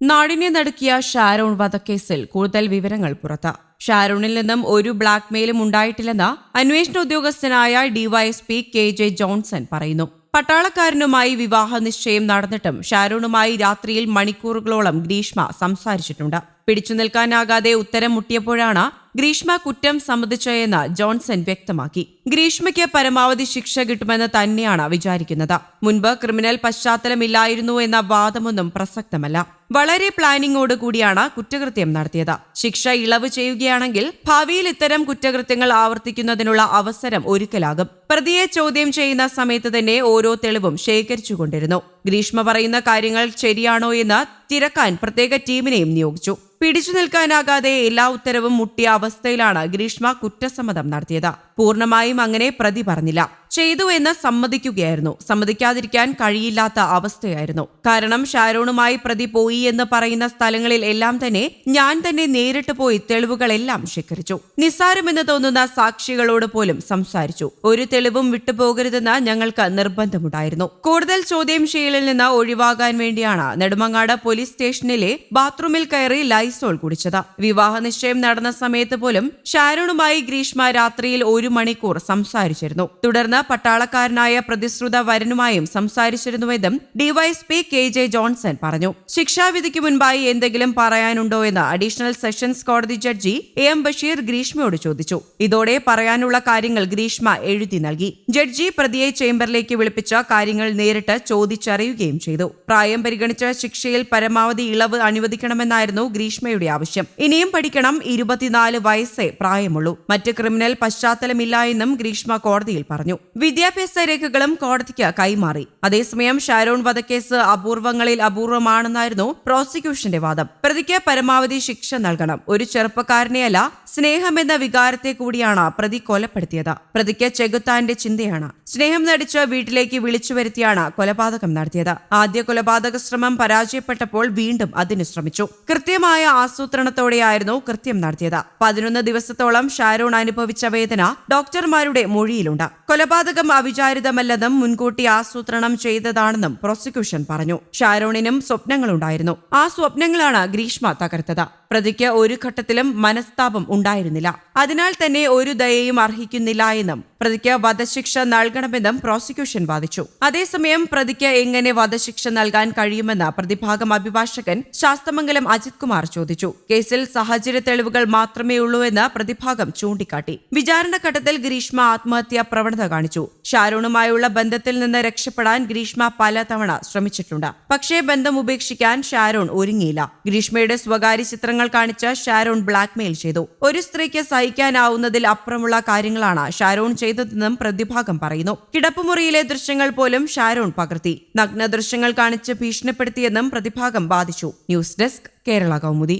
നാടിനെ നടുക്കിയ ഷാരോൺ വധക്കേസിൽ കൂടുതൽ വിവരങ്ങൾ പുറത്ത്. ഷാരോണിൽ നിന്നും ഒരു ബ്ലാക്ക് മെയിലും ഉണ്ടായിട്ടില്ലെന്ന് അന്വേഷണ ഉദ്യോഗസ്ഥനായ ഡിവൈഎസ്പി കെ ജെ ജോൺസൺ പറയുന്നു. പട്ടാളക്കാരനുമായി വിവാഹ നിശ്ചയം നടന്നിട്ടും ഷാരോണുമായി രാത്രിയിൽ മണിക്കൂറുകളോളം ഗ്രീഷ്മ സംസാരിച്ചിട്ടുണ്ട്. പിടിച്ചു നിൽക്കാനാകാതെ ഉത്തരം മുട്ടിയപ്പോഴാണ് ഗ്രീഷ്മ കുറ്റം സമ്മതിച്ചയെന്ന് ജോൺസൺ വ്യക്തമാക്കി. ഗ്രീഷ്മയ്ക്ക് പരമാവധി ശിക്ഷ കിട്ടുമെന്ന് തന്നെയാണ് വിചാരിക്കുന്നത്. മുൻപ് ക്രിമിനൽ പശ്ചാത്തലമില്ലായിരുന്നു എന്ന വാദമൊന്നും പ്രസക്തമല്ല. വളരെ പ്ലാനിങ്ങോട് കൂടിയാണ് കുറ്റകൃത്യം നടത്തിയത്. ശിക്ഷ ഇളവ് ചെയ്യുകയാണെങ്കിൽ ഭാവിയിൽ ഇത്തരം കുറ്റകൃത്യങ്ങൾ ആവർത്തിക്കുന്നതിനുള്ള അവസരം ഒരുക്കലാകും. പ്രതിയെ ചോദ്യം ചെയ്യുന്ന സമയത്ത് തന്നെ ഓരോ തെളിവും ശേഖരിച്ചുകൊണ്ടിരുന്നു. ഗ്രീഷ്മ പറയുന്ന കാര്യങ്ങൾ ശരിയാണോ എന്ന് തിരക്കാൻ പ്രത്യേക ടീമിനെയും നിയോഗിച്ചു. പിടിച്ചു നിൽക്കാനാകാതെ എല്ലാ ഉത്തരവും മുട്ടിയ അവസ്ഥയിലാണ് ഗ്രീഷ്മ കുറ്റസമ്മതം നടത്തിയത്. പൂർണമായും അങ്ങനെ പ്രതി പറഞ്ഞില്ല. ചെയ്തു എന്ന് സമ്മതിക്കുകയായിരുന്നു. സമ്മതിക്കാതിരിക്കാൻ കഴിയില്ലാത്ത അവസ്ഥയായിരുന്നു. കാരണം ഷാരോണുമായി പ്രതി പോയി എന്ന് പറയുന്ന സ്ഥലങ്ങളിൽ എല്ലാം തന്നെ ഞാൻ തന്നെ നേരിട്ട് പോയി തെളിവുകളെല്ലാം ശേഖരിച്ചു. നിസ്സാരമെന്ന് തോന്നുന്ന സാക്ഷികളോട് പോലും സംസാരിച്ചു. ഒരു തെളിവും വിട്ടുപോകരുതെന്ന് ഞങ്ങൾക്ക് നിർബന്ധമുണ്ടായിരുന്നു. കൂടുതൽ ചോദ്യം ചെയ്യലിൽ നിന്ന് ഒഴിവാകാൻ വേണ്ടിയാണ് നെടുമങ്ങാട് പോലീസ് സ്റ്റേഷനിലെ ബാത്റൂമിൽ കയറി ലൈസോൾ കുടിച്ചത്. വിവാഹ നിശ്ചയം നടന്ന സമയത്ത് പോലും ഷാരോണുമായി ഗ്രീഷ്മ രാത്രിയിൽ ഒരു മണിക്കൂർ സംസാരിച്ചിരുന്നു. തുടർന്ന് പട്ടാളക്കാരനായ പ്രതിശ്രുത വരനുമായും സംസാരിച്ചിരുന്നുവെന്നും ഡിവൈഎസ്പി കെ ജെ ജോൺസൺ പറഞ്ഞു. ശിക്ഷാവിധിക്ക് മുൻപായി എന്തെങ്കിലും പറയാനുണ്ടോ എന്ന് അഡീഷണൽ സെഷൻസ് കോടതി ജഡ്ജി എ എം ബഷീർ ഗ്രീഷ്മയോട് ചോദിച്ചു. ഇതോടെ പറയാനുള്ള കാര്യങ്ങൾ ഗ്രീഷ്മ എഴുതി നൽകി. ജഡ്ജി പ്രതിയെ ചേംബറിലേക്ക് വിളിപ്പിച്ച കാര്യങ്ങൾ നേരിട്ട് ചോദിച്ചറിയുകയും ചെയ്തു. പ്രായം പരിഗണിച്ച ശിക്ഷയിൽ പരമാവധി ഇളവ് അനുവദിക്കണമെന്നായിരുന്നു ഗ്രീഷ്മയുടെ ആവശ്യം. ഇനിയും പഠിക്കണം ഇരുപത്തിനാല് വയസ്സേ പ്രായമുള്ളൂ. മറ്റ് ക്രിമിനൽ പശ്ചാത്തലമില്ല എന്നും ഗ്രീഷ്മ കോടതിയിൽ പറഞ്ഞു. വിദ്യാഭ്യാസ രേഖകളും കോടതിക്ക് കൈമാറി. അതേസമയം ഷാരോൺ വധക്കേസ് അപൂർവങ്ങളിൽ അപൂർവമാണെന്നായിരുന്നു പ്രോസിക്യൂഷന്റെ വാദം. പ്രതിക്ക് പരമാവധി ശിക്ഷ നൽകണം. ഒരു ചെറുപ്പക്കാരനെയല്ല സ്നേഹമെന്ന വികാരത്തെ കൂടിയാണ് പ്രതി കൊലപ്പെടുത്തിയത്. പ്രതിക്ക് ചെകുത്താന്റെ ചിന്തയാണ്. സ്നേഹം നടിച്ച് വീട്ടിലേക്ക് വിളിച്ചു വരുത്തിയാണ് കൊലപാതകം നടത്തിയത്. ആദ്യ കൊലപാതക ശ്രമം പരാജയപ്പെട്ടപ്പോൾ വീണ്ടും അതിന് ശ്രമിച്ചു. കൃത്യമായ ആസൂത്രണത്തോടെയായിരുന്നു കൃത്യം നടത്തിയത്. പതിനൊന്ന് ദിവസത്തോളം ഷാരോൺ അനുഭവിച്ച വേദന ഡോക്ടർമാരുടെ മൊഴിയിലുണ്ട്. കൊലപാതകം അവിചാരിതമല്ലെന്നും മുൻകൂട്ടി ആസൂത്രണം ചെയ്തതാണെന്നും പ്രോസിക്യൂഷൻ പറഞ്ഞു. ഷാരോണിനും സ്വപ്നങ്ങളുണ്ടായിരുന്നു. ആ സ്വപ്നങ്ങളാണ് ഗ്രീഷ്മ തകർത്തത്. പ്രതിക്ക് ഒരു ഘട്ടത്തിലും മനസ്താപം ഉണ്ടായിരുന്നില്ല. അതിനാൽ തന്നെ ഒരു ദയയും അർഹിക്കുന്നില്ല എന്നും പ്രതിക്ക് വധശിക്ഷ നൽകണമെന്നും പ്രോസിക്യൂഷൻ വാദിച്ചു. അതേസമയം പ്രതിക്ക് എങ്ങനെ വധശിക്ഷ നൽകാൻ കഴിയുമെന്ന് പ്രതിഭാഗം അഭിഭാഷകൻ ശാസ്തമംഗലം അജിത് കുമാർ ചോദിച്ചു. കേസിൽ സാഹചര്യ തെളിവുകൾ മാത്രമേ ഉള്ളൂ എന്ന് പ്രതിഭാഗം ചൂണ്ടിക്കാട്ടി. വിചാരണഘട്ടത്തിൽ ഗ്രീഷ്മ ആത്മഹത്യാ പ്രവണത കാണിച്ചു. ഷാരോണുമായുള്ള ബന്ധത്തിൽ നിന്ന് രക്ഷപ്പെടാൻ ഗ്രീഷ്മ പലതവണ ശ്രമിച്ചിട്ടുണ്ട്. പക്ഷേ ബന്ധം ഉപേക്ഷിക്കാൻ ഷാരോൺ ഒരുങ്ങിയില്ല. ഗ്രീഷ്മയുടെ സ്വകാര്യ ചിത്രങ്ങൾ കാണിച്ച് ഷാരോൺ ബ്ലാക്ക്മെയിൽ ചെയ്തു. ഒരു സ്ത്രീക്ക് സഹിക്കാനാവുന്നതിൽ അപ്പുറമുള്ള കാര്യങ്ങളാണ് ഷാരോൺ ചെയ്തതെന്നും പ്രതിഭാഗം പറയുന്നു. കിടപ്പുമുറിയിലെ ദൃശ്യങ്ങൾ പോലും ഷാരോൺ പകർത്തി. നഗ്ന ദൃശ്യങ്ങൾ കാണിച്ച് ഭീഷണിപ്പെടുത്തിയെന്നും പ്രതിഭാഗം വാദിച്ചു. News desk Kerala Kaumudi.